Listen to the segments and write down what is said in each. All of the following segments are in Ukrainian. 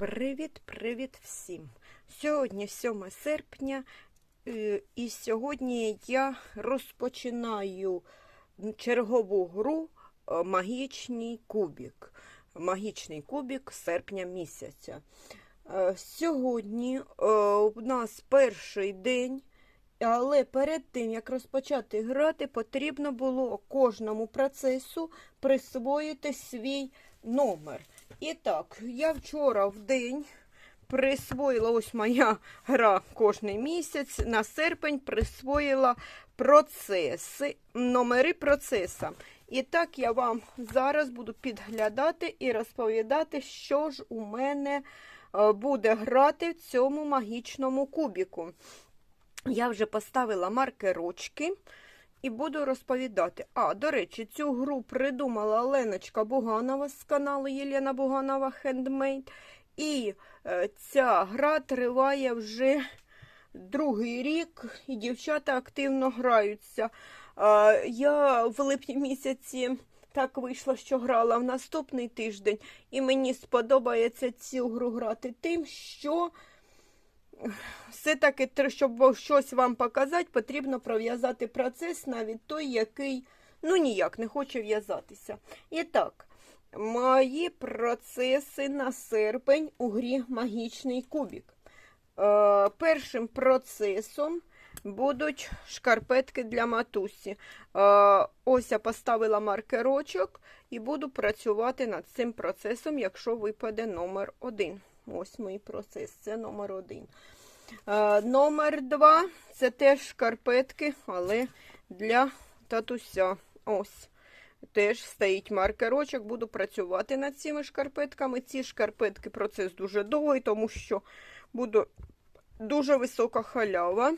Привіт-привіт всім! Сьогодні 7 серпня, е, і сьогодні я розпочинаю чергову гру е, Магічний кубік. Магічний кубік серпня місяця. Е, Сьогодні у нас перший день, але перед тим, як розпочати грати, потрібно було кожному процесу присвоїти свій номер. І так, я вчора в день присвоїла ось моя гра кожний місяць. На серпень присвоїла процеси, номери процеса. І так я вам зараз буду підглядати і розповідати, що ж у мене е, буде грати в цьому магічному кубіку. Я вже поставила маркерочки і буду розповідати. А, до речі, цю гру придумала Леночка Буганова з каналу Єлена Буганова Хендмейд. І е, ця гра триває вже другий рік, і дівчата активно граються. Я в липні місяці так вийшло, що грала в наступний тиждень, і мені сподобається цю гру грати тим, що все-таки, щоб щось вам показати, потрібно пров'язати процес, навіть той, який ну ніяк не хоче в'язатися. І так, мої процеси на серпень у грі Магічний кубік. Е, першим процесом будуть шкарпетки для матусі. Е, ось я поставила маркерочок і буду працювати над цим процесом, якщо випаде номер один. Ось мій процес, це номер один. Е, номер два це теж шкарпетки, але для татуся. Ось. Теж стоїть маркерочок, буду працювати над цими шкарпетками. Ці шкарпетки процес дуже довгий, тому що буде дуже висока халява.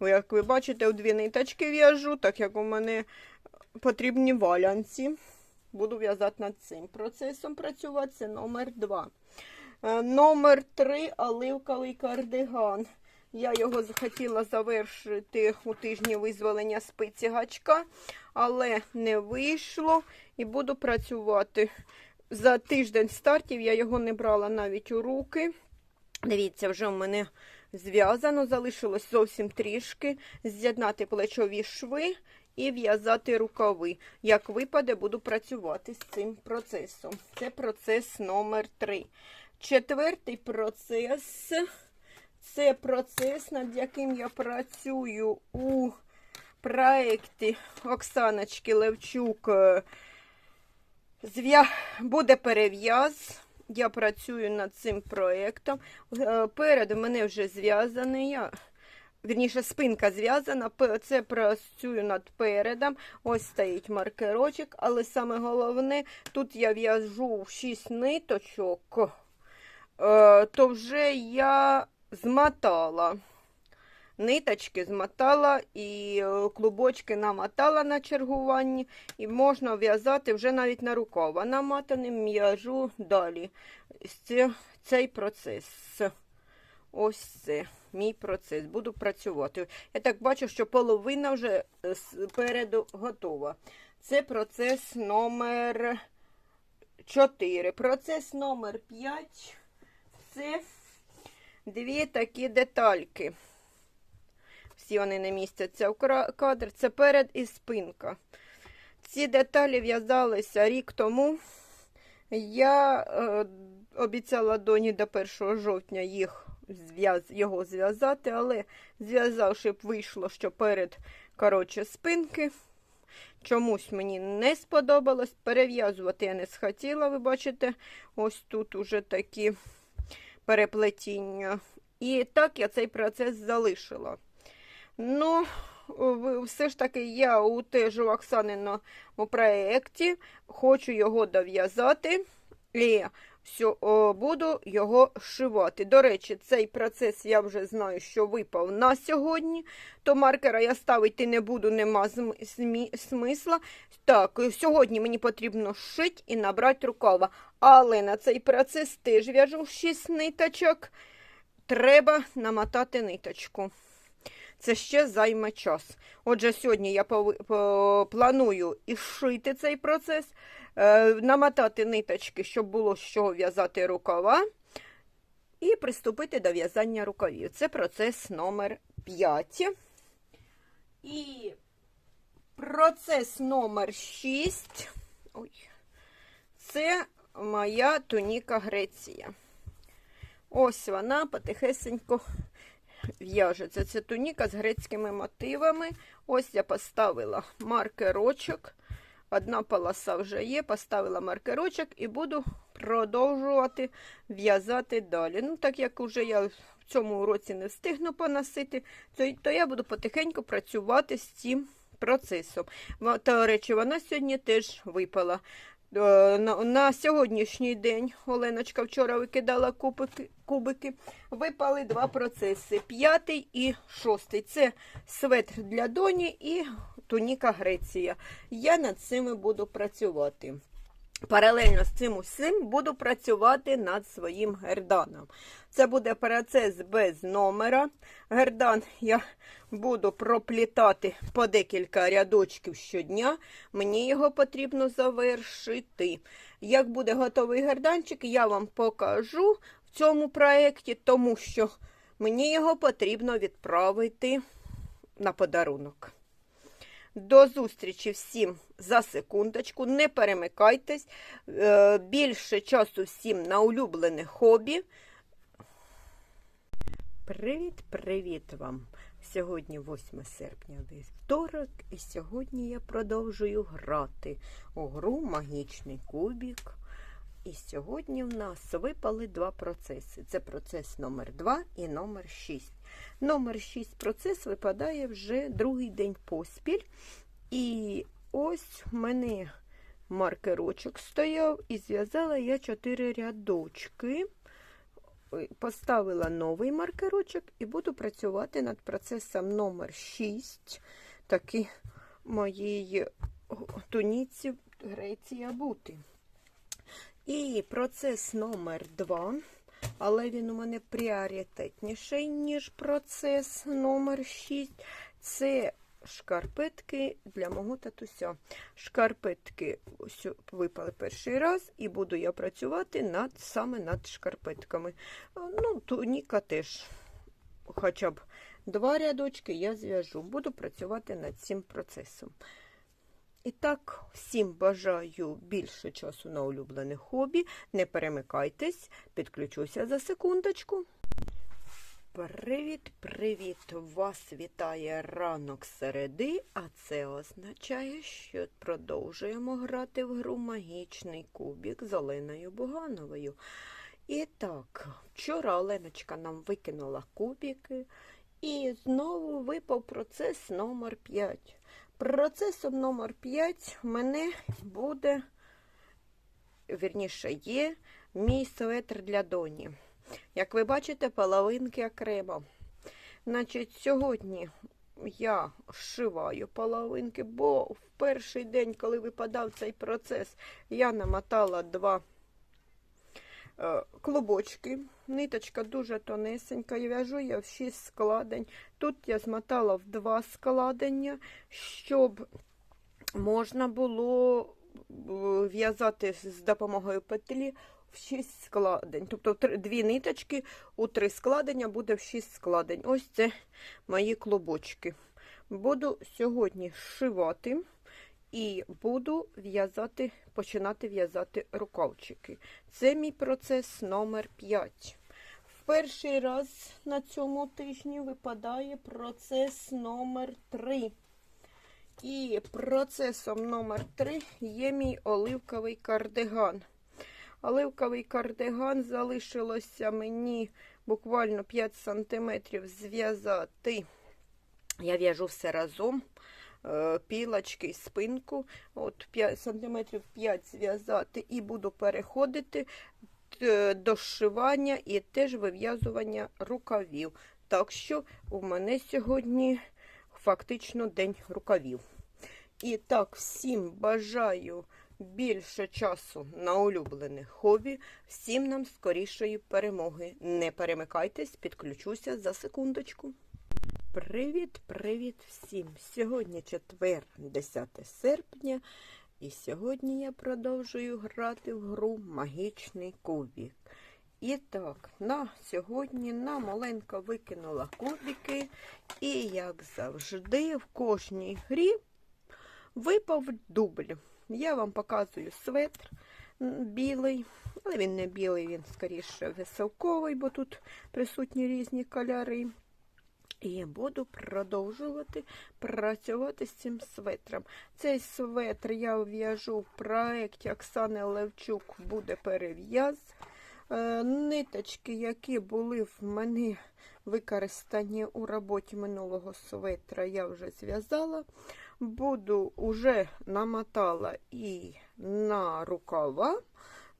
Як ви бачите, у дві ниточки в'яжу, так як у мене потрібні валянці. Буду в'язати над цим процесом працювати. Це номер два. Е, Номер 3 оливковий кардиган. Я його хотіла завершити у тижні визволення спиці гачка, але не вийшло і буду працювати. За тиждень стартів я його не брала навіть у руки. Дивіться, вже в мене зв'язано, залишилось зовсім трішки. З'єднати плечові шви і в'язати рукави. Як випаде, буду працювати з цим процесом. Це процес номер 3. Четвертий процес це процес, над яким я працюю у проєкті Оксаночки Левчук. Е. Буде перев'яз. Я працюю над цим проєктом. Е, Перед мене вже зв'язаний. Я... Вірніше, спинка зв'язана, це працюю над передом. Ось стоїть маркерочок, але саме головне, тут я в'яжу 6 ниточок, то вже я змотала. Ниточки змотала і е, клубочки намотала на чергуванні, і можна в'язати вже навіть на рукава. Наматаним в'яжу далі. Цей процес. Ось це мій процес. Буду працювати. Я так бачу, що половина вже е, спереду готова. Це процес номер 4. Процес номер 5 це дві такі детальки. Всі вони не містяться в кадр. Це перед і спинка. Ці деталі в'язалися рік тому. Я е, обіцяла доні до 1 жовтня їх його зв'язати, але зв'язавши б вийшло, що перед коротше, спинки. Чомусь мені не сподобалось. Перев'язувати я не схотіла, ви бачите, ось тут уже такі переплетіння. І так я цей процес залишила. Ну, все ж таки, я у теж у Оксаниному проєкті хочу його дов'язати і буду його шивати. До речі, цей процес я вже знаю, що випав на сьогодні, то маркера я ставити не буду, нема смисла. Так, сьогодні мені потрібно шити і набрати рукава. Але на цей процес теж в'яжу 6 ниточок. Треба намотати ниточку. Це ще займе час. Отже, сьогодні я планую і шити цей процес, намотати ниточки, щоб було з чого в'язати рукава. і приступити до в'язання рукавів. Це процес номер 5. І процес номер 6. Ой. Це моя туніка Греція. Ось вона потихесенько в'яжеться. Це туніка з грецькими мотивами. Ось я поставила маркерочок. Одна полоса вже є, поставила маркерочок і буду продовжувати в'язати далі. Ну, так як вже я в цьому році не встигну поносити, то, я буду потихеньку працювати з цим процесом. До речі, вона сьогодні теж випала. Е, На, на сьогоднішній день Оленочка вчора викидала кубики, кубики. Випали два процеси: п'ятий і шостий. Це светр для доні і туніка Греція. Я над цими буду працювати. Паралельно з цим усім буду працювати над своїм герданом. Це буде процес без номера. Гердан я буду проплітати по декілька рядочків щодня. Мені його потрібно завершити. Як буде готовий герданчик, я вам покажу в цьому проєкті, тому що мені його потрібно відправити на подарунок. До зустрічі всім за секундочку. Не перемикайтесь. Е, Більше часу всім на улюблене хобі. Привіт-привіт вам! Сьогодні 8 серпня вівторок, і сьогодні я продовжую грати у гру Магічний кубік. І сьогодні в нас випали два процеси. Це процес номер 2 і номер 6. Номер 6 процес випадає вже другий день поспіль. І ось в мене маркерочок стояв, і зв'язала я 4 рядочки. Поставила новий маркерочок і буду працювати над процесом номер 6 таки моєї туніці Греція бути. І процес номер 2 але він у мене пріоритетніший, ніж процес номер 6 Це шкарпетки для мого татуся. Шкарпетки випали перший раз, і буду я працювати над, саме над шкарпетками. Ну, туніка теж, хоча б два рядочки я зв'яжу. Буду працювати над цим процесом. І так, всім бажаю більше часу на улюблене хобі. Не перемикайтесь, підключуся за секундочку. Привіт-привіт! Вас вітає ранок середи, а це означає, що продовжуємо грати в гру Магічний кубік з Оленою Бугановою. І так, вчора Оленочка нам викинула кубики, і знову випав процес номер 5. Процесом номер 5 в мене буде, вірніше, є мій светр для доні. Як ви бачите, половинки окремо. Значить, сьогодні я зшиваю половинки, бо в перший день, коли випадав цей процес, я намотала два клубочки. Ниточка дуже тонесенька, і в'яжу я в 6 складень. Тут я змотала в два складення, щоб можна було е, в'язати з допомогою петлі в 6 складень. Тобто дві ниточки у три складення буде в 6 складень. Ось це мої клубочки. Буду сьогодні зшивати і буду в'язати, починати в'язати рукавчики. Це мій процес номер 5. В перший раз на цьому тижні випадає процес номер 3. І процесом номер 3 є мій оливковий кардиган. Оливковий кардиган залишилося мені буквально 5 см зв'язати. Я в'яжу все разом. Е, Пілочки спинку, от 5 см 5 зв'язати, і буду переходити до зшивання і теж вив'язування рукавів. Так що у мене сьогодні фактично день рукавів. І так, всім бажаю більше часу на улюблене хобі. Всім нам скорішої перемоги. Не перемикайтесь, підключуся за секундочку. Привіт, привіт всім! Сьогодні четвер, 10 серпня, і сьогодні я продовжую грати в гру Магічний кубік. І так, на сьогодні на маленько викинула кубики. І, як завжди, в кожній грі випав дубль. Я вам показую светр білий, але він не білий, він скоріше веселковий, бо тут присутні різні кольори. І буду продовжувати працювати з цим светром. Цей светр я в'яжу в проєкті Оксани Левчук буде перев'яз. Е, Ниточки, які були в мене використані у роботі минулого светра, я вже зв'язала. Буду уже намотала і на рукава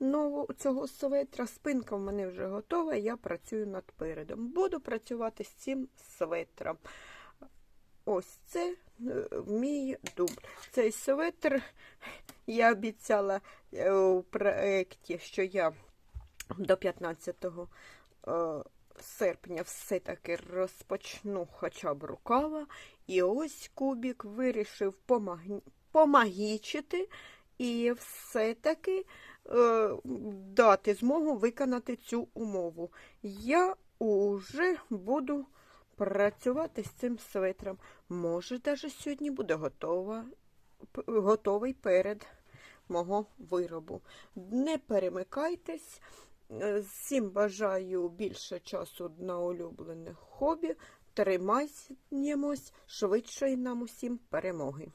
нового цього светра. Спинка в мене вже готова, я працюю над передом. Буду працювати з цим светром. Ось це е, мій дубль. Цей светр я обіцяла е, у проєкті, що я до 15 е, серпня все-таки розпочну хоча б рукава. І ось кубік вирішив помаг- помагічити і все-таки дати змогу виконати цю умову. Я уже буду працювати з цим светром. Може, навіть сьогодні буде готова, готовий перед мого виробу. Не перемикайтесь. Е, Всім бажаю більше часу на улюблених хобі. Тримаємось швидшої нам усім перемоги.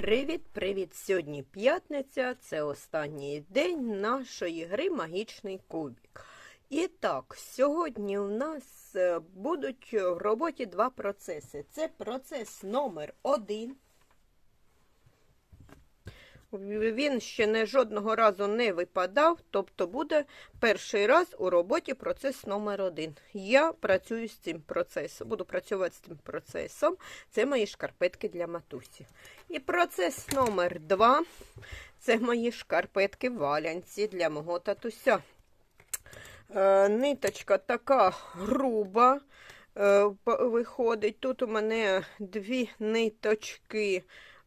Привіт, привіт! Сьогодні п'ятниця, це останній день нашої гри Магічний кубік. І так, сьогодні у нас е, будуть в роботі два процеси. Це процес номер один. Він ще не жодного разу не випадав, тобто буде перший раз у роботі процес номер один. Я працюю з цим процесом, буду працювати з цим процесом. Це мої шкарпетки для матусі. І процес номер два це мої шкарпетки валянці для мого татуся. Е, ниточка така груба е, виходить. Тут у мене дві ниточки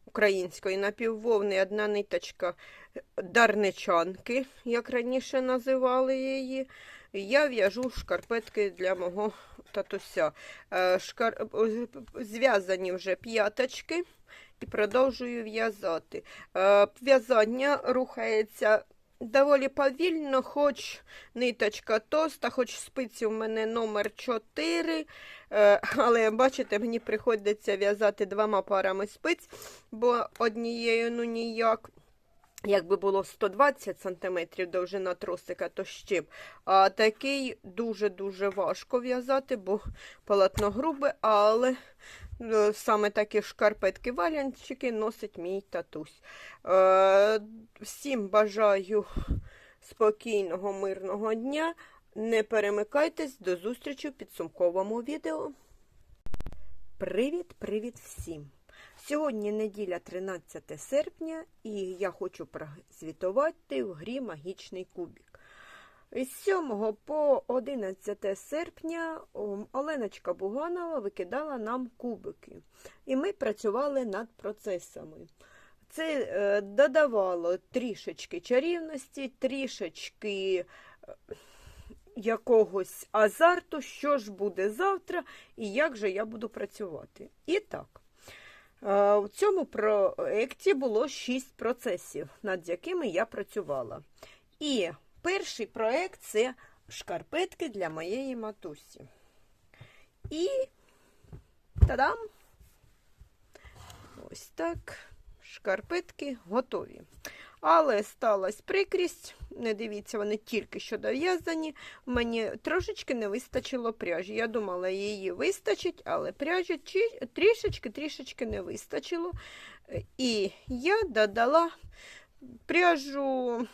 української напіввовни, одна ниточка дарничанки, як раніше називали її. Я в'яжу шкарпетки для мого татуся. Е, Шкар... е, Зв'язані вже п'яточки і продовжую в'язати. Е, В'язання рухається доволі повільно, хоч ниточка тоста, хоч спиці у мене номер 4. Е, Але бачите, мені приходиться в'язати двома парами спиць, бо однією ну ніяк. Якби було 120 см довжина тросика, то ще б. А такий дуже-дуже важко в'язати, бо полотно грубе, але саме такі шкарпетки валянчики носить мій татусь. Е, Всім бажаю спокійного, мирного дня. Не перемикайтесь до зустрічі в підсумковому відео. Привіт-привіт всім! Сьогодні неділя 13 серпня, і я хочу прозвітувати в грі Магічний кубік. Із 7 по 11 серпня Оленочка Буганова викидала нам кубики, і ми працювали над процесами. Це е, додавало трішечки чарівності, трішечки е, якогось азарту, що ж буде завтра і як же я буду працювати. І так. Е, В цьому проєкті було 6 процесів, над якими я працювала. І перший проєкт це шкарпетки для моєї матусі. І тадам! Ось так. Шкарпетки готові. Але сталася прикрість, не дивіться, вони тільки що дов'язані. Мені трошечки не вистачило пряжі. Я думала, її вистачить, але пряжі трішечки-трішечки не вистачило. І я додала пряжу,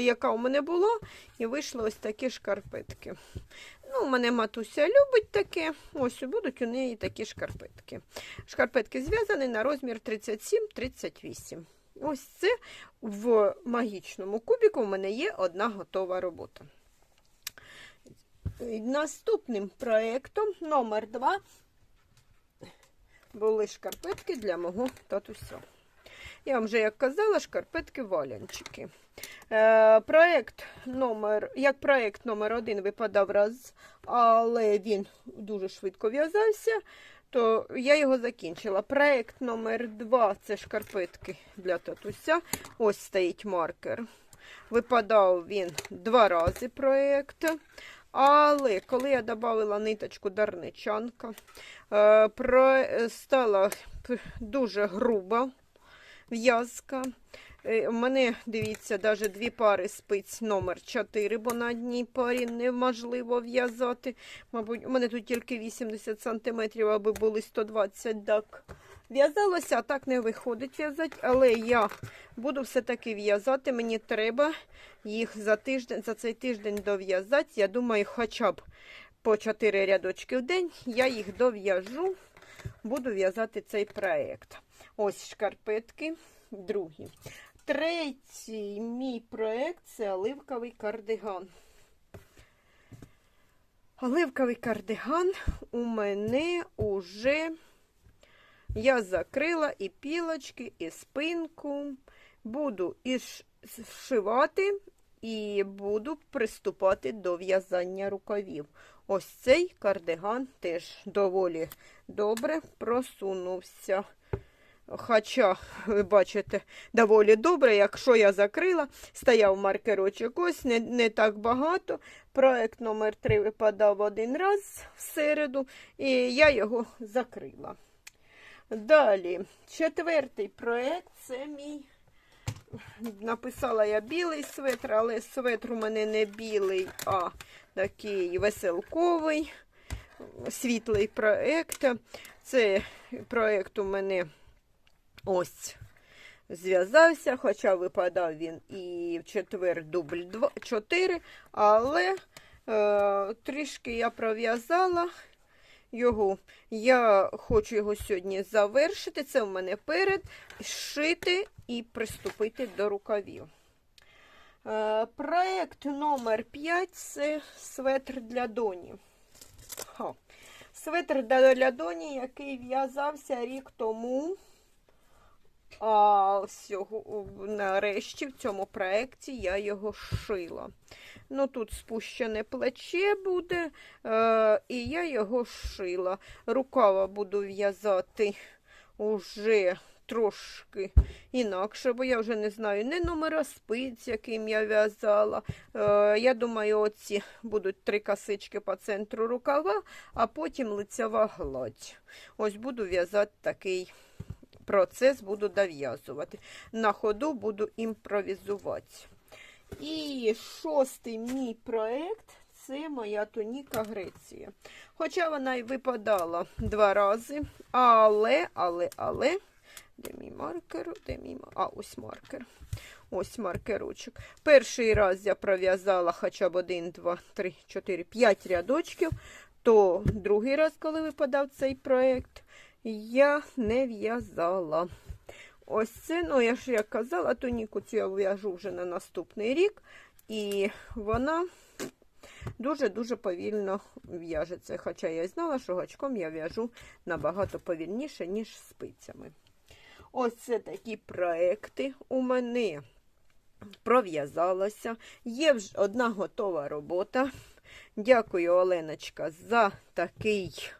яка у мене була, і вийшли ось такі шкарпетки. Ну, у мене матуся любить таке. Ось будуть у неї такі шкарпетки. Шкарпетки зв'язані на розмір 37-38. Ось це в магічному кубіку у мене є одна готова робота. Наступним проєктом номер 2 були шкарпетки для мого татуся. Я вам вже як казала, шкарпетки валянчики. Е, проект номер, як проект номер один випадав раз, але він дуже швидко в'язався, то я його закінчила. Проект номер два це шкарпетки для татуся. Ось стоїть маркер. Випадав він два рази проект. Але коли я додала ниточку дарничанка, е, стала дуже груба в'язка. Е, У мене, дивіться, навіть дві пари спиць номер 4, бо на одній парі неможливо в'язати. Мабуть, у мене тут тільки 80 см, аби були 120 так. В'язалося, а так не виходить в'язати, але я буду все-таки в'язати. Мені треба їх за тиждень, за цей тиждень дов'язати. Я думаю, хоча б по 4 рядочки в день я їх дов'яжу, буду в'язати цей проєкт. Ось шкарпетки, другі. Третій мій проєкт це оливковий кардиган. Оливковий кардиган у мене уже я закрила і пілочки, і спинку. Буду і зшивати, і буду приступати до в'язання рукавів. Ось цей кардиган теж доволі добре просунувся. Хоча, ви бачите, доволі добре, якщо я закрила, стояв маркерочок, ось не, не так багато. Проект номер 3 випадав один раз в середу, і я його закрила. Далі, четвертий проект це мій. Написала я білий светр, але светр у мене не білий, а такий веселковий, світлий проект. Це проект у мене ось зв'язався, хоча випадав він і в четвер дубль 2, 4, але е, трішки я пров'язала його. Я хочу його сьогодні завершити. Це в мене перед, зшити і приступити до рукавів. Е, проект номер 5 це светр для доні. Ха. Светр для доні, який в'язався рік тому. А всього, нарешті в цьому проєкті я його шила. Ну, тут спущене плече буде, е, і я його шила. Рукава буду в'язати уже трошки інакше, бо я вже не знаю не номера спиць, яким я в'язала. Е, я думаю, оці будуть три косички по центру рукава, а потім лицева гладь. Ось буду в'язати такий процес, буду дов'язувати. На ходу буду імпровізувати. І шостий мій проєкт це моя тоніка Греція. Хоча вона й випадала два рази, але, але, але, де мій маркер? Де мій... ма- А, ось маркер. Ось маркерочок. Перший раз я пров'язала хоча б один, два, три, чотири, п'ять рядочків, то другий раз, коли випадав цей проєкт, я не в'язала. Ось це, ну я ж як казала, тоніку цю я в'яжу вже на наступний рік, і вона дуже-дуже повільно в'яжеться. Хоча я знала, що гачком я в'яжу набагато повільніше, ніж спицями. Ось це такі проекти у мене пров'язалася. Є вже одна готова робота. Дякую, Оленочка, за такий,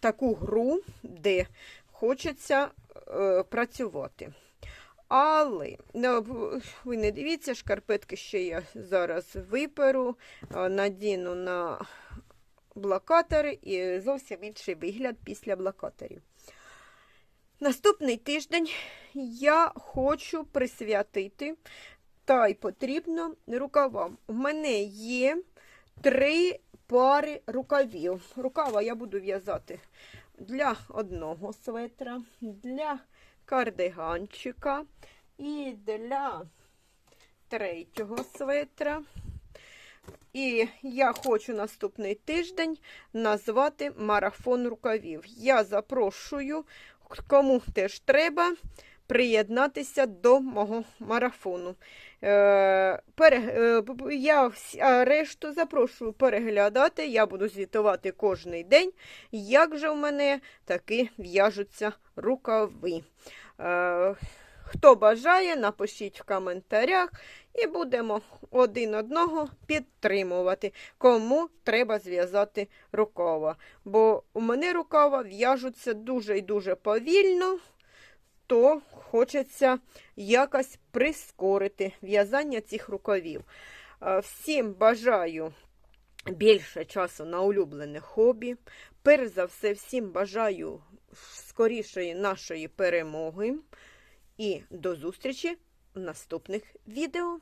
таку гру, де хочеться е, працювати. Але ну, ви не дивіться, шкарпетки ще я зараз виперу, е, надіну на блокатори і зовсім інший вигляд після блокаторів. Наступний тиждень я хочу присвятити, та й потрібно рукавам. У мене є три пари рукавів. Рукава я буду в'язати для одного светра, для кардиганчика і для третього светра. І я хочу наступний тиждень назвати марафон рукавів. Я запрошую, кому теж треба, приєднатися до мого марафону. Е, е, я решту запрошую переглядати. Я буду звітувати кожний день, як же в мене таки в'яжуться рукави. Е, Хто бажає, напишіть в коментарях і будемо один одного підтримувати, кому треба зв'язати рукава. Бо у мене рукава в'яжуться дуже і дуже повільно, то хочеться якось прискорити в'язання цих рукавів. Е, Всім бажаю більше часу на улюблене хобі. Перш за все, всім бажаю скорішої нашої перемоги. І до зустрічі в наступних відео.